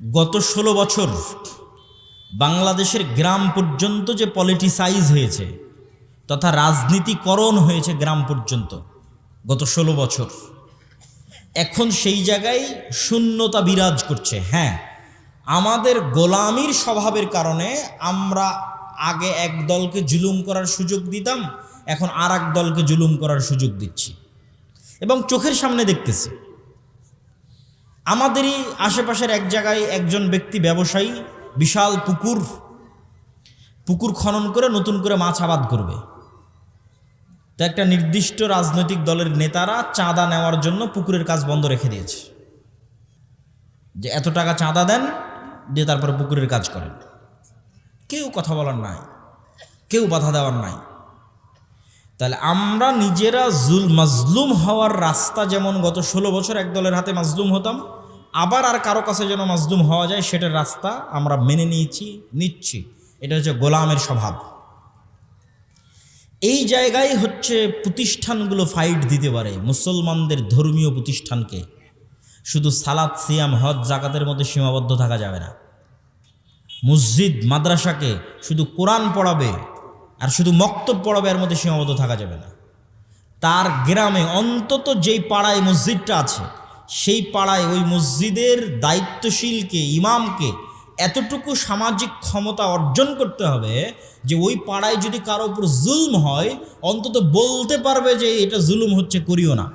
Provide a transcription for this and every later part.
গত ষোলো বছর বাংলাদেশের গ্রাম পর্যন্ত যে পলিটিসাইজ হয়েছে তথা রাজনীতিকরণ হয়েছে গ্রাম পর্যন্ত গত ষোলো বছর, এখন সেই জায়গায় শূন্যতা বিরাজ করছে। হ্যাঁ আমাদের গোলামির স্বভাবের কারণে আমরা আগে এক দলকে জুলুম করার সুযোগ দিতাম, এখন আর দলকে জুলুম করার সুযোগ দিচ্ছি। এবং চোখের সামনে দেখতেছি আমাদেরই আশেপাশের এক জায়গায় একজন ব্যক্তি ব্যবসায়ী, বিশাল পুকুর পুকুর খনন করে নতুন করে মাছ আবাদ করবে। তো একটা নির্দিষ্ট রাজনৈতিক দলের নেতারা চাঁদা নেওয়ার জন্য পুকুরের কাজ বন্ধ রেখে দিয়েছে। যে এত টাকা চাঁদা দেন, দিয়ে তারপরে পুকুরের কাজ করেন। কেউ কথা বলার নাই, কেউ বাধা দেওয়ার নাই। তাহলে আমরা নিজেরা জুল, মাজলুম হওয়ার রাস্তা যেমন গত ষোলো বছর এক দলের হাতে মাজলুম হতাম আবার আর কারও কাছে যেন মাজলুম হওয়া যায়, সেটার রাস্তা আমরা মেনে নিয়েছি, নিচ্ছি। এটা হচ্ছে গোলামের স্বভাব। এই জায়গায় হচ্ছে প্রতিষ্ঠানগুলো ফাইট দিতে পারে। মুসলমানদের ধর্মীয় প্রতিষ্ঠানকে। শুধু সালাদ সিয়াম, হজ, জাকাতের মধ্যে সীমাবদ্ধ থাকা যাবে না। মসজিদ, মাদ্রাসাকে শুধু কোরআন পড়াবে আর শুধু মক্তব পড়াবে এর মধ্যে সীমাবদ্ধ থাকা যাবে না। তার গ্রামে অন্তত যেই পাড়ায় মসজিদটা আছে সেই পাড়ায় ওই মসজিদের দায়িত্বশীলকে, ইমামকে এতটুকু সামাজিক ক্ষমতা অর্জন করতে হবে যে ওই পাড়ায় যদি কারও উপর জুলম হয়, অন্তত বলতে পারবে যে এটা জুলুম হচ্ছে, করিও না।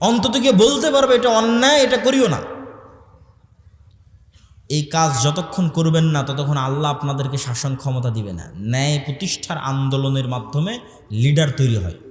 অন্তত গিয়ে বলতে পারবে এটা অন্যায়, এটা করিও না। এই কাজ যতক্ষণ করবেন না, ততক্ষণ আল্লাহ আপনাদেরকে শাসন ক্ষমতা দিবে না। ন্যায় প্রতিষ্ঠার আন্দোলনের মাধ্যমে লিডার তৈরি হয়।